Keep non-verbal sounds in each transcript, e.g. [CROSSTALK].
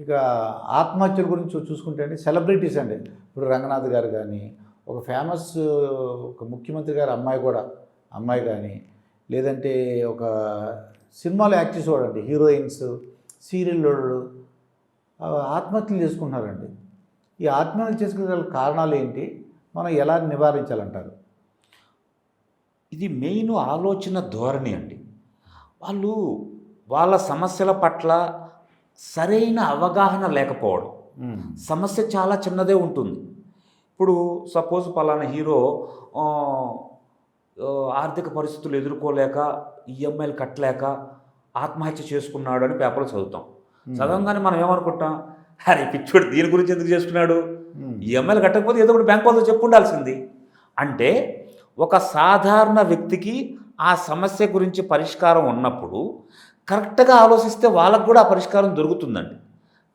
ఇక ఆత్మహత్యల గురించి చూసుకుంటే అండి సెలబ్రిటీస్ అండి. ఇప్పుడు రంగనాథ్ గారు కానీ ఒక ఫేమస్ ఒక ముఖ్యమంత్రి గారి అమ్మాయి కూడా అమ్మాయి కానీ లేదంటే ఒక సినిమాలో యాక్ట్ చేసేవాడండి హీరోయిన్స్ సీరియల్ ఆత్మహత్యలు చేసుకుంటున్నారండి. ఈ ఆత్మహత్యలు చేసుకునే గల కారణాలు ఏంటి? మనం ఎలా నివారించాలంటారు? ఇది మెయిన్ ఆలోచన ధోరణి అండి. వాళ్ళు వాళ్ళ సమస్యల పట్ల సరైన అవగాహన లేకపోవడం. సమస్య చాలా చిన్నదే ఉంటుంది. ఇప్పుడు సపోజ్ పలానా హీరో ఆర్థిక పరిస్థితులు ఎదుర్కోలేక ఈఎంఐలు కట్టలేక ఆత్మహత్య చేసుకున్నాడు అని పేపర్లో చదువుతాం. చదవగానే మనం ఏమనుకుంటాం? అరే పిచ్చోడు దీని గురించి ఎందుకు చేసుకున్నాడు ఈఎంఐలు కట్టకపోతే ఏదో ఒకటి బ్యాంక్ వాళ్ళతో చెప్పు ఉండాల్సింది అంటే ఒక సాధారణ వ్యక్తికి ఆ సమస్య గురించి పరిష్కారం ఉన్నప్పుడు కరెక్ట్గా ఆలోచిస్తే వాళ్ళకు కూడా ఆ పరిష్కారం దొరుకుతుందండి.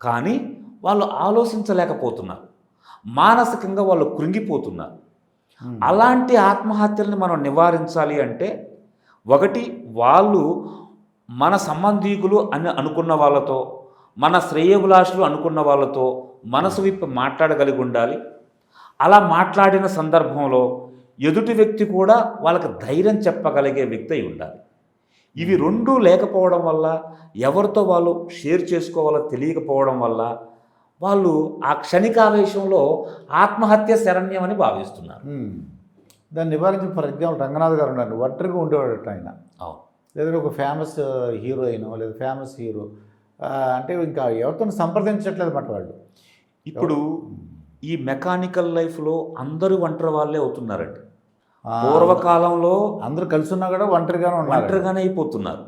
కానీ వాళ్ళు ఆలోచించలేకపోతున్నారు. మానసికంగా వాళ్ళు కృంగిపోతున్నారు. అలాంటి ఆత్మహత్యల్ని మనం నివారించాలి అంటే ఒకటి వాళ్ళు మన సంబంధీకులు అని అనుకున్న వాళ్ళతో మన శ్రేయభిలాషులు అనుకున్న వాళ్ళతో మనసు విప్పి మాట్లాడగలిగి ఉండాలి. అలా మాట్లాడిన సందర్భంలో ఎదుటి వ్యక్తి కూడా వాళ్ళకి ధైర్యం చెప్పగలిగే వ్యక్తి అయి ఉండాలి. ఇవి రెండూ లేకపోవడం వల్ల ఎవరితో వాళ్ళు షేర్ చేసుకోవాలో తెలియకపోవడం వల్ల వాళ్ళు ఆ క్షణికావేశంలో ఆత్మహత్య శరణ్యం అని భావిస్తున్నారు. దాన్ని నివారించి ఫర్ ఎగ్జాంపుల్ రంగనాథ్ గారు ఉండండి ఒంటరిగా ఉండేవాడు ఆయన. అవును. లేదంటే ఒక ఫేమస్ హీరోయిన్ లేదా ఫేమస్ హీరో. అంటే ఇంకా ఎవరితో సంప్రదించట్లేదు అన్నమాట వాళ్ళు. ఇప్పుడు ఈ మెకానికల్ లైఫ్లో అందరూ ఒంటరి వాళ్ళే అవుతున్నారండి. పూర్వకాలంలో అందరూ కలిసి ఉన్నా కూడా ఒంటరిగానే ఉన్నారు. ఒంటరిగానే అయిపోతున్నారు.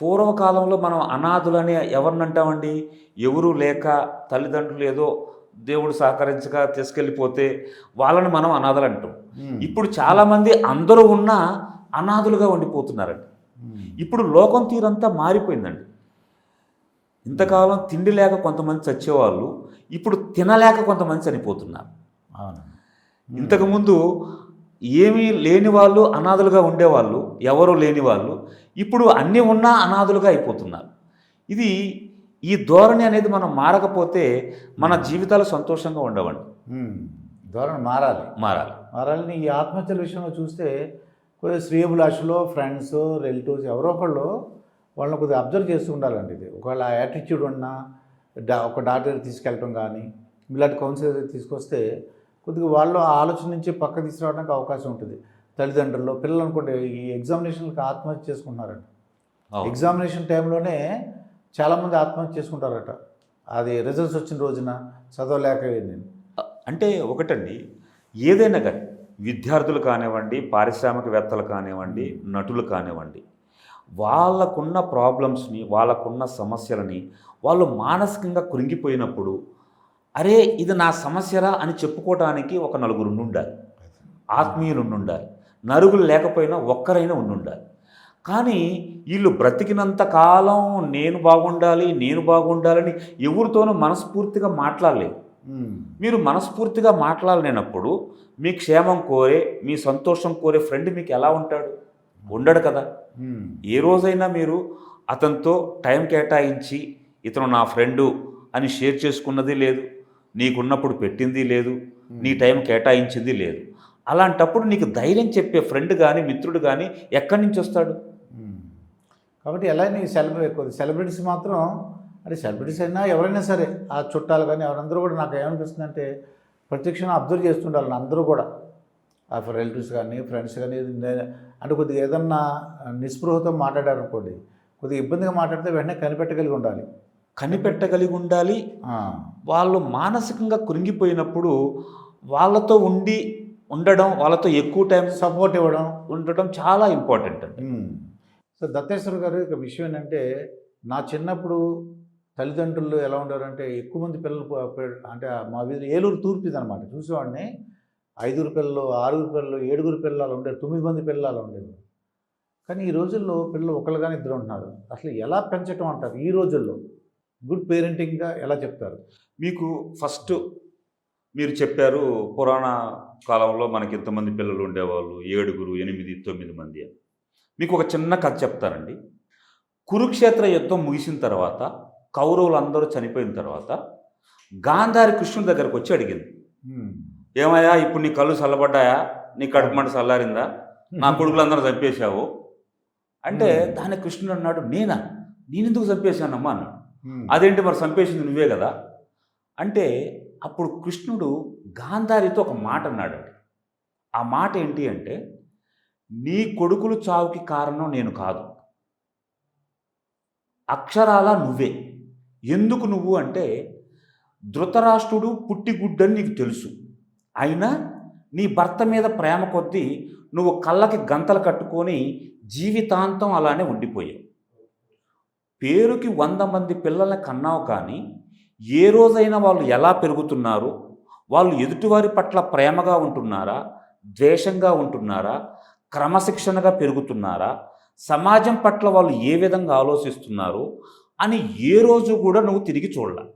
పూర్వకాలంలో మనం అనాథులని ఎవరిని అంటామండి? ఎవరు లేక తల్లిదండ్రులు ఏదో దేవుడు సహకరించగా తీసుకెళ్ళిపోతే వాళ్ళని మనం అనాథలు అంటాం. ఇప్పుడు చాలామంది అందరూ ఉన్నా అనాథులుగా ఉండిపోతున్నారండి. ఇప్పుడు లోకం తీరంతా మారిపోయిందండి. ఇంతకాలం తిండి లేక కొంతమంది చచ్చేవాళ్ళు ఇప్పుడు తినలేక కొంతమంది చనిపోతున్నారు. ఇంతకుముందు ఏమీ లేని వాళ్ళు అనాథలుగా ఉండేవాళ్ళు ఎవరు లేని వాళ్ళు ఇప్పుడు అన్నీ ఉన్నా అనాథలుగా అయిపోతున్నారు. ఇది ఈ ధోరణి అనేది మనం మారకపోతే మన జీవితాలు సంతోషంగా ఉండవండి. ధోరణి మారాలి. మారాలి. మారాలని ఈ ఆత్మహత్యల విషయంలో చూస్తే కొద్దిగా శ్రేయభిలాషులో ఫ్రెండ్స్ రిలేటివ్స్ ఎవరో ఒకళ్ళు వాళ్ళని కొద్దిగా అబ్జర్వ్ చేస్తూ ఉండాలండి ఇది. ఒకవేళ యాటిట్యూడ్ ఉన్నా డా ఒక డాక్టర్ తీసుకెళ్ళటం కానీ ఇలాంటి కౌన్సిలర్ తీసుకొస్తే కొద్దిగా వాళ్ళు ఆ ఆలోచన నుంచి పక్క తీసుకురావడానికి అవకాశం ఉంటుంది. తల్లిదండ్రులు పిల్లలు అనుకోండి ఈ ఎగ్జామినేషన్కి ఆత్మహత్య చేసుకుంటున్నారండి అవును. ఎగ్జామినేషన్ టైంలోనే చాలామంది ఆత్మహత్య చేసుకుంటారట. అది రిజల్ట్స్ వచ్చిన రోజున చదవలేక నేను. అంటే ఒకటండి ఏదైనా కానీ విద్యార్థులు కానివ్వండి పారిశ్రామికవేత్తలు కానివ్వండి నటులు కానివ్వండి వాళ్ళకున్న ప్రాబ్లమ్స్ని వాళ్ళకున్న సమస్యలని వాళ్ళు మానసికంగా కృంగిపోయినప్పుడు అరే ఇది నా సమస్యరా అని చెప్పుకోవడానికి ఒక నలుగురు ఉండాలి ఆత్మీయులు ఉండాలి నలుగురు లేకపోయినా ఒక్కరైనా ఉండాలి కానీ వీళ్ళు బ్రతికినంత కాలం నేను బాగుండాలి నేను బాగుండాలని ఎవరితోనూ మనస్ఫూర్తిగా మాట్లాడలేదు. మీరు మనస్ఫూర్తిగా మాట్లాడలేనప్పుడు మీ క్షేమం కోరే మీ సంతోషం కోరే ఫ్రెండ్ మీకు ఎలా ఉంటాడు? ఉండడు కదా. ఏ రోజైనా మీరు అతనితో టైం కేటాయించి ఇతను నా ఫ్రెండు అని షేర్ చేసుకున్నది లేదు. నీకున్నప్పుడు పెట్టింది లేదు నీ టైం కేటాయించింది లేదు. అలాంటప్పుడు నీకు ధైర్యం చెప్పే ఫ్రెండ్ కానీ మిత్రుడు కానీ ఎక్కడి నుంచి వస్తాడు. కాబట్టి ఎలా నీ సెలబ్రేట్ సెలబ్రిటీస్ మాత్రం అంటే సెలబ్రిటీస్ అయినా ఎవరైనా సరే ఆ చుట్టాలు కానీ ఎవరందరూ కూడా నాకు ఏమనిపిస్తుందంటే ప్రత్యక్షంగా అబ్జర్వ్ చేస్తుండాలి అందరూ కూడా. ఆ రిలేటివ్స్ కానీ ఫ్రెండ్స్ కానీ అంటే కొద్దిగా ఏదన్నా నిస్పృహతో మాట్లాడారు అనుకోండి కొద్దిగా ఇబ్బందిగా మాట్లాడితే వెంటనే కనిపెట్టగలిగి ఉండాలి. కనిపెట్టగలిగి ఉండాలి వాళ్ళు మానసికంగా కృంగిపోయినప్పుడు వాళ్ళతో ఉండి ఉండడం వాళ్ళతో ఎక్కువ టైం సపోర్ట్ ఇవ్వడం. ఉండటం చాలా ఇంపార్టెంట్ అండి. సో దత్తేశ్వర గారు ఇక విషయం ఏంటంటే నా చిన్నప్పుడు తల్లిదండ్రులు ఎలా ఉండారంటే ఎక్కువ మంది పిల్లలు అంటే మా వీధి ఏలూరు తూర్పు ఇది అనమాట చూసేవాడిని. ఐదుగురు పిల్లలు ఆరుగురు పిల్లలు ఏడుగురు పిల్లలు ఉండేది తొమ్మిది మంది పిల్లలు ఉండేది కానీ ఈ రోజుల్లో పిల్లలు ఒకళ్ళు కానీ ఇద్దరు ఉంటున్నారు. అసలు ఎలా పెంచటం అంటారు? ఈ రోజుల్లో గుడ్ పేరెంటింగ్గా ఎలా చెప్తారు? మీకు ఫస్ట్ మీరు చెప్పారు పురాణ కాలంలో మనకి ఇంతమంది పిల్లలు ఉండేవాళ్ళు? ఏడుగురు ఎనిమిది తొమ్మిది మంది అని. మీకు ఒక చిన్న కథ చెప్తానండి. కురుక్షేత్ర యుద్ధం ముగిసిన తర్వాత కౌరవులు అందరూ చనిపోయిన తర్వాత గాంధారి కృష్ణుడి దగ్గరకు వచ్చి అడిగింది. ఏమయ్యా ఇప్పుడు నీ కళ్ళు చల్లబడ్డాయా? నీ కడుపు మంట చల్లారిందా? నా [LAUGHS] కొడుకులందరూ చంపేశావు? అంటే. దాని కృష్ణుడు అన్నాడు నేనా? నేనెందుకు చంపేశానమ్మా? అన్నాడు. అదేంటి మరి చంపేసింది నువ్వే కదా? అంటే అప్పుడు కృష్ణుడు గాంధారితో ఒక మాట అన్నాడు. ఆ మాట ఏంటి అంటే నీ కొడుకులు చావుకి కారణం నేను కాదు. అక్షరాల నువ్వే. ఎందుకు నువ్వు అంటే ధృతరాష్ట్రుడు పుట్టిగుడ్డని నీకు తెలుసు. అయినా నీ భర్త మీద ప్రేమ కొద్దీ నువ్వు కళ్ళకి గంతలు కట్టుకొని జీవితాంతం అలానే ఉండిపోయావు. పేరుకి వంద మంది పిల్లల్ని కన్నావు కానీ ఏ రోజైనా వాళ్ళు ఎలా పెరుగుతున్నారు? వాళ్ళు ఎదుటివారి పట్ల ప్రేమగా ఉంటున్నారా? ద్వేషంగా ఉంటున్నారా? క్రమశిక్షణగా పెరుగుతున్నారా? సమాజం పట్ల వాళ్ళు ఏ విధంగా ఆలోచిస్తున్నారు? అని ఏ రోజు కూడా నువ్వు తిరిగి చూడాల.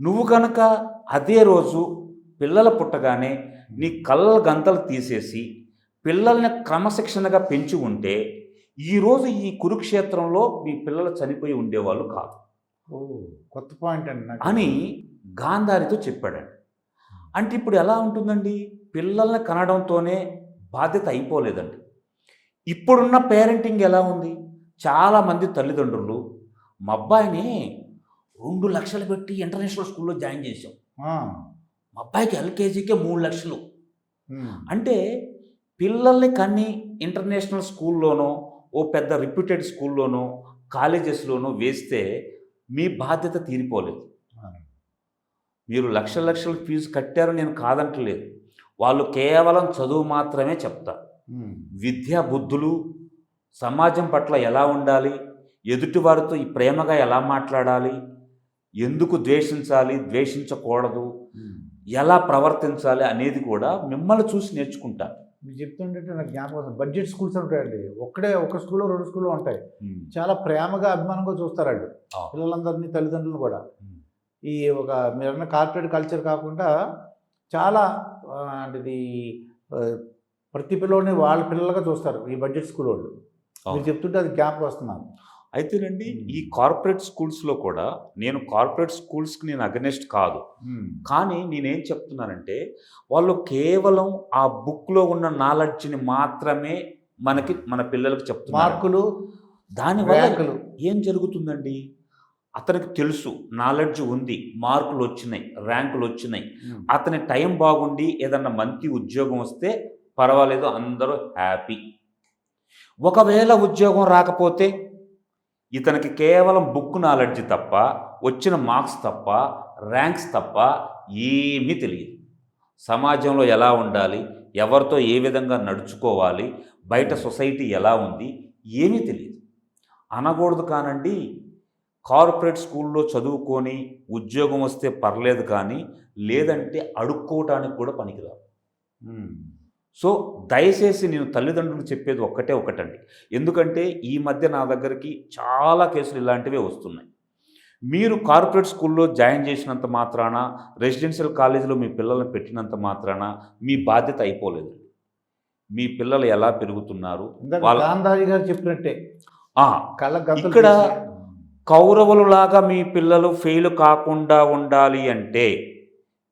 నువ్వు కనుక అదే రోజు పిల్లలు పుట్టగానే నీ కళ్ళ గంతలు తీసేసి పిల్లల్ని క్రమశిక్షణగా పెంచి ఉంటే ఈరోజు ఈ కురుక్షేత్రంలో మీ పిల్లలు చనిపోయి ఉండేవాళ్ళు కాదు. ఓ కొత్త పాయింట్ అండి అని గాంధారితో చెప్పాడండి. అంటే ఇప్పుడు ఎలా ఉంటుందండి? పిల్లల్ని కనడంతోనే బాధ్యత అయిపోలేదండి. ఇప్పుడున్న పేరెంటింగ్ ఎలా ఉంది? చాలామంది తల్లిదండ్రులు మా అబ్బాయిని రెండు లక్షలు పెట్టి ఇంటర్నేషనల్ స్కూల్లో జాయిన్ చేసాం ఆ. మా అబ్బాయికి ఎల్కేజీకే మూడు లక్షలు. అంటే పిల్లల్ని కన్ని ఇంటర్నేషనల్ స్కూల్లోనో ఓ పెద్ద రిప్యూటెడ్ స్కూల్లోనో కాలేజెస్లోనో వేస్తే మీ బాధ్యత తీరిపోలేదు. మీరు లక్షల లక్షల ఫీజు కట్టారు నేను కాదంటలేదు. వాళ్ళు కేవలం చదువు మాత్రమే చెప్తారు ఉమ్. విద్యా బుద్ధులు సమాజం పట్ల ఎలా ఉండాలి? ఎదుటివారితో ఈ ప్రేమగా ఎలా మాట్లాడాలి? ఎందుకు ద్వేషించాలి? ద్వేషించకూడదు. ఎలా ప్రవర్తించాలి? అనేది కూడా మిమ్మల్ని చూసి నేర్చుకుంటారు మీరు చెప్తుంటే నాకు జ్ఞాపకం వస్తుంది. బడ్జెట్ స్కూల్స్ ఉంటాయండి. ఒక్కడే ఒక స్కూల్లో రెండు స్కూల్లో ఉంటాయి. చాలా ప్రేమగా అభిమానంగా చూస్తారండి. పిల్లలందరినీ తల్లిదండ్రులు కూడా. ఈ ఒక మీరన్న కార్పొరేట్ కల్చర్ కాకుండా చాలా అంటే ఇది ప్రతి పిల్లోని వాళ్ళ పిల్లలుగా చూస్తారు ఈ బడ్జెట్ స్కూల్ వాళ్ళు. మీరు చెప్తుంటే అది జ్ఞాపకం వస్తున్నాను అయితేనండి. ఈ కార్పొరేట్ స్కూల్స్లో కూడా నేను కార్పొరేట్ స్కూల్స్కి నేను అగనెస్ట్ కాదు. కానీ నేనేం చెప్తున్నానంటే వాళ్ళు కేవలం ఆ బుక్లో ఉన్న నాలెడ్జ్ని మాత్రమే మనకి మన పిల్లలకు చెప్తున్నారు. మార్కులు దానివల్ల ర్యాంకులు ఏం జరుగుతుందండి? అతనికి తెలుసు నాలెడ్జ్ ఉంది మార్కులు వచ్చినాయి ర్యాంకులు వచ్చినాయి. అతని టైం బాగుండి ఏదన్నా మంచి ఉద్యోగం వస్తే పర్వాలేదు అందరూ హ్యాపీ. ఒకవేళ ఉద్యోగం రాకపోతే ఇతనికి కేవలం బుక్ నాలెడ్జ్ తప్ప వచ్చిన మార్క్స్ తప్ప ర్యాంక్స్ తప్ప ఏమీ తెలియదు. సమాజంలో ఎలా ఉండాలి ఎవరితో ఏ విధంగా నడుచుకోవాలి బయట సొసైటీ ఎలా ఉంది ఏమీ తెలియదు. అనకూడదు కానండి కార్పొరేట్ స్కూల్లో చదువుకొని ఉద్యోగం వస్తే పర్లేదు కానీ లేదంటే అడుక్కోవటానికి కూడా పనికిరాదు. సో దయచేసి నేను తల్లిదండ్రులు చెప్పేది ఒక్కటే ఒకటండి. ఎందుకంటే ఈ మధ్య నా దగ్గరికి చాలా కేసులు ఇలాంటివే వస్తున్నాయి. మీరు కార్పొరేట్ స్కూల్లో జాయిన్ చేసినంత మాత్రాన రెసిడెన్షియల్ కాలేజీలో మీ పిల్లల్ని పెట్టినంత మాత్రాన మీ బాధ్యత అయిపోలేదు మీ పిల్లలు ఎలా పెరుగుతున్నారు? గాంధారి గారు చెప్పినట్టే. ఇక్కడ కౌరవులలాగా మీ పిల్లలు ఫెయిల్ కాకుండా ఉండాలి అంటే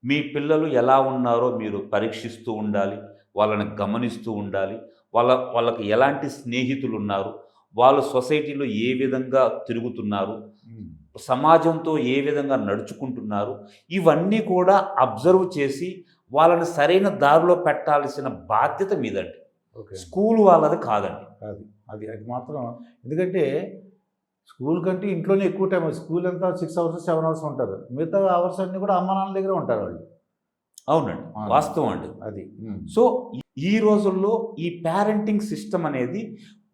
మీ పిల్లలు ఎలా ఉన్నారో మీరు పరీక్షిస్తూ ఉండాలి. వాళ్ళని గమనిస్తూ ఉండాలి. వాళ్ళ వాళ్ళకి ఎలాంటి స్నేహితులు ఉన్నారు వాళ్ళు సొసైటీలో ఏ విధంగా తిరుగుతున్నారు. సమాజంతో ఏ విధంగా నడుచుకుంటున్నారు? ఇవన్నీ కూడా అబ్జర్వ్ చేసి వాళ్ళని సరైన దారిలో పెట్టాల్సిన బాధ్యత మీదండి. స్కూల్ వాళ్ళది కాదండి. అది అది అది మాత్రం ఎందుకంటే స్కూల్ కంటే ఇంట్లోనే ఎక్కువ టైం స్కూల్ అంతా సిక్స్ అవర్స్ సెవెన్ అవర్స్ ఉంటారు. మిగతా అవర్స్ అన్నీ కూడా అమ్మ నాన్న దగ్గర ఉంటారు వాళ్ళు. అవునండి అవును. వాస్తవం అండి అది. సో ఈ రోజుల్లో ఈ పేరెంటింగ్ సిస్టమ్ అనేది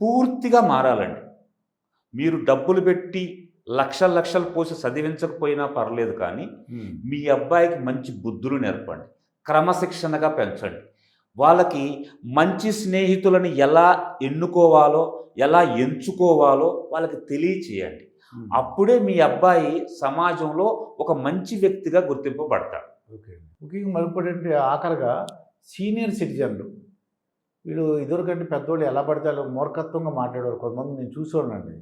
పూర్తిగా మారాలండి మీరు డబ్బులు పెట్టి లక్షల లక్షలు పోసి చదివించకపోయినా పర్లేదు కానీ. మీ అబ్బాయికి మంచి బుద్ధులు నేర్పండి క్రమశిక్షణగా పెంచండి వాళ్ళకి మంచి స్నేహితులను ఎలా ఎన్నుకోవాలో ఎలా ఎంచుకోవాలో వాళ్ళకి తెలియచేయండి. అప్పుడే మీ అబ్బాయి సమాజంలో ఒక మంచి వ్యక్తిగా గుర్తింపబడతాడు ఓకే. ముఖ్యంగా మరొకటి ఆఖరిగా సీనియర్ సిటిజన్లు. వీళ్ళు ఇదివరకంటే పెద్దవాళ్ళు ఎలా పడితే అలా మూర్ఖత్వంగా మాట్లాడేవారు. కొంతమంది నేను చూసేవాడినండి.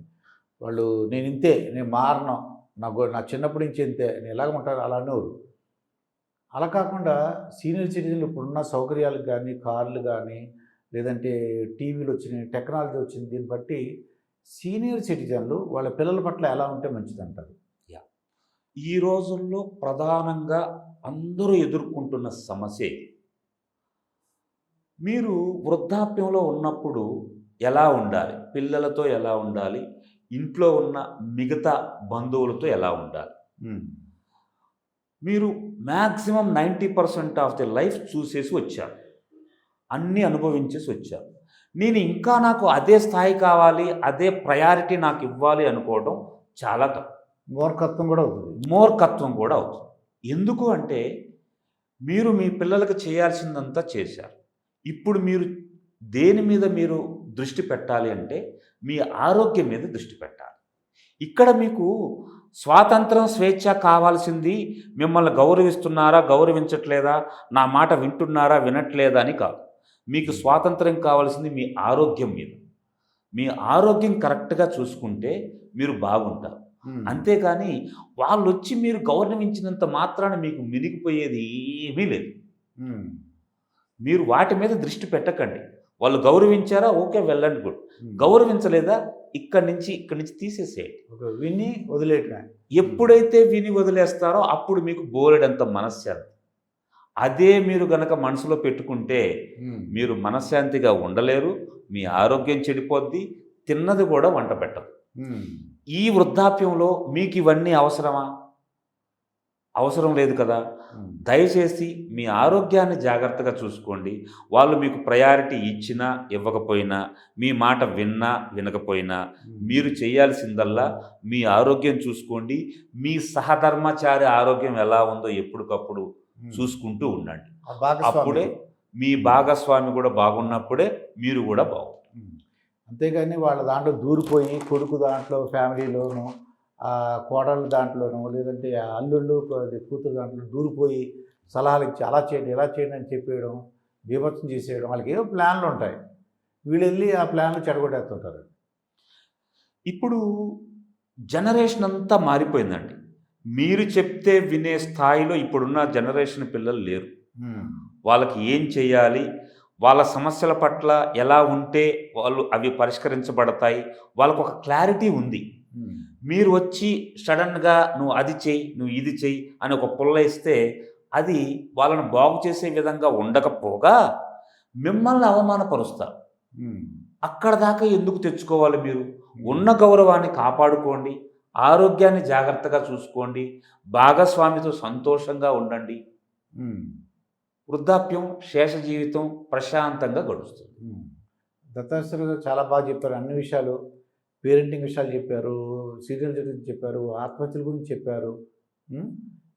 వాళ్ళు నేను ఇంతే నేను మారను. నాకు నా చిన్నప్పటి నుంచి ఇంతే నేను ఎలాగ ఉంటాను అలా అనేవారు. అలా కాకుండా సీనియర్ సిటిజన్లు ఇప్పుడున్న సౌకర్యాలు కానీ కార్లు కానీ లేదంటే టీవీలు వచ్చినాయి టెక్నాలజీ వచ్చింది దీన్ని బట్టి సీనియర్ సిటిజన్లు వాళ్ళ పిల్లల పట్ల ఎలా ఉంటే మంచిది అంటారు యా. ఈ రోజుల్లో ప్రధానంగా అందరూ ఎదుర్కొంటున్న సమస్య. మీరు వృద్ధాప్యంలో ఉన్నప్పుడు ఎలా ఉండాలి? పిల్లలతో ఎలా ఉండాలి? ఇంట్లో ఉన్న మిగతా బంధువులతో ఎలా ఉండాలి? మీరు maximum ninety percent of the life చూసేసి వచ్చారు. అన్నీ అనుభవించేసి వచ్చారు. నేను ఇంకా నాకు అదే స్థాయి కావాలి అదే ప్రయారిటీ నాకు ఇవ్వాలి అనుకోవడం చాలా తప్పు. మూర్ఖత్వం కూడా అవుతుంది. మూర్ఖత్వం కూడా అవుతుంది. ఎందుకు అంటే మీరు మీ పిల్లలకు చేయాల్సిందంతా చేశారు. ఇప్పుడు మీరు దేని మీద మీరు దృష్టి పెట్టాలి అంటే మీ ఆరోగ్యం మీద దృష్టి పెట్టాలి. ఇక్కడ మీకు స్వాతంత్రం స్వేచ్ఛ కావాల్సింది మిమ్మల్ని గౌరవిస్తున్నారా గౌరవించట్లేదా నా మాట వింటున్నారా వినట్లేదా అని కాదు. మీకు స్వాతంత్రం కావాల్సింది మీ ఆరోగ్యం మీద. మీ ఆరోగ్యం కరెక్ట్గా చూసుకుంటే మీరు బాగుంటారు. అంతేకాని వాళ్ళు వచ్చి మీరు గౌరవించినంత మాత్రాన మీకు మినిగిపోయేది ఏమీ లేదు. మీరు వాటి మీద దృష్టి పెట్టకండి. వాళ్ళు గౌరవించారా ఓకే వెళ్ళండి గుడ్. గౌరవించలేదా? ఇక్కడి నుంచి ఇక్కడి నుంచి తీసేసేయండి. విని వదిలేయటమే. ఎప్పుడైతే విని వదిలేస్తారో అప్పుడు మీకు బోలెడంత మనశ్శాంతి. అదే మీరు గనక మనసులో పెట్టుకుంటే. మీరు మనశ్శాంతిగా ఉండలేరు మీ ఆరోగ్యం చెడిపోద్ది తిన్నది కూడా వంట పెట్టదు. ఈ వృద్ధాప్యంలో మీకు ఇవన్నీ అవసరమా అవసరం లేదు కదా. దయచేసి మీ ఆరోగ్యాన్ని జాగ్రత్తగా చూసుకోండి వాళ్ళు మీకు ప్రయారిటీ ఇచ్చినా ఇవ్వకపోయినా మీ మాట విన్నా వినకపోయినా మీరు చేయాల్సిందల్లా మీ ఆరోగ్యం చూసుకోండి మీ సహధర్మచారి ఆరోగ్యం ఎలా ఉందో ఎప్పటికప్పుడు. చూసుకుంటూ ఉండండి. అప్పుడే మీ భాగస్వామి కూడా బాగున్నప్పుడే మీరు కూడా ఉమ్. అంతేగాని వాళ్ళ దాంట్లో దూరిపోయి కొడుకు దాంట్లో ఫ్యామిలీలోను ఆ కోడళ్ళ దాంట్లోనూ లేదంటే అల్లుళ్ళు కూతురు దాంట్లో దూరిపోయి సలహాలు ఇచ్చి అలా చేయండి ఇలా చేయండి అని చెప్పేయడం బీభత్సం చేసేయడం వాళ్ళకి ఏవో ప్లాన్లు ఉంటాయి. వీళ్ళు వెళ్ళి ఆ ప్లాన్లు చెడగొట్టేస్తుంటారు. ఇప్పుడు జనరేషన్ అంతా మారిపోయిందండి. మీరు చెప్తే వినే స్థాయిలో ఇప్పుడున్న జనరేషన్ పిల్లలు లేరు. వాళ్ళకి ఏం చేయాలి? వాళ్ళ సమస్యల పట్ల ఎలా ఉంటే వాళ్ళు అవి పరిష్కరించబడతాయి వాళ్ళకు ఒక క్లారిటీ ఉంది. మీరు వచ్చి సడన్గా నువ్వు అది చెయ్యి నువ్వు ఇది చెయ్యి అని ఒక పుల్ల ఇస్తే అది వాళ్ళని బాగు చేసే విధంగా ఉండకపోగా మిమ్మల్ని అవమానపరుస్తారు. అక్కడ దాకా ఎందుకు తెచ్చుకోవాలి మీరు ఉన్న గౌరవాన్ని కాపాడుకోండి ఆరోగ్యాన్ని జాగ్రత్తగా చూసుకోండి భాగస్వామితో సంతోషంగా ఉండండి. వృద్ధాప్యం శేష జీవితం ప్రశాంతంగా గడుస్తుంది. ఉమ్. దత్తాత్రేయ గారు చాలా బాగా చెప్పారు అన్ని విషయాలు. పేరెంటింగ్ విషయాలు చెప్పారు సీరియల్ గురించి చెప్పారు ఆత్మహత్యల గురించి చెప్పారు.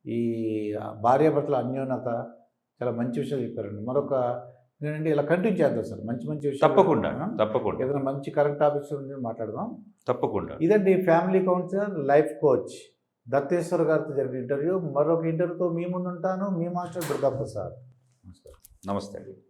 ఈ భార్యాభర్తల అన్యోన్యత చాలా మంచి విషయాలు చెప్పారండి. మరొక ఏంటంటే ఇలా కంటిన్యూ చేద్దాం సార్. మంచి మంచి విషయాలు తప్పకుండా? తప్పకుండా. ఏదైనా మంచి కరెక్ట్ టాపిక్స్ గురించి మాట్లాడదాం. తప్పకుండా. ఇదండి family counsellor life coach Datteshwar గారితో జరిగిన ఇంటర్వ్యూ. మరొక ఇంటర్వ్యూతో మీ ముందు ఉంటాను మీ మాస్టర్ దుర్గా ప్రసాద్ నమస్కారం నమస్తే అండి.